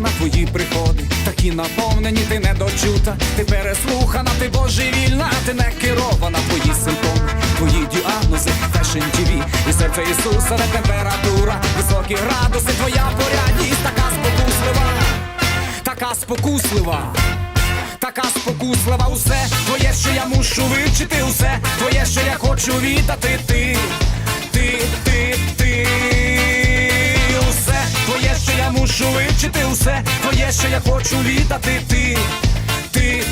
на твої приходи, такі наповнені, ти недочута, ти переслухана, ти божевільна, ти не керована, твої симптоми, твої діагнози, фешн ТВ і серце Ісуса, не температура, високі градуси, твоя порядність, така спокуслива, така спокуслива. Така спокуслива, усе твоє, що я мушу вивчити, усе твоє, що я хочу віддати, ти, ти, я вивчити, усе твоє, що я хочу віддати, ти, ти, ти, ти.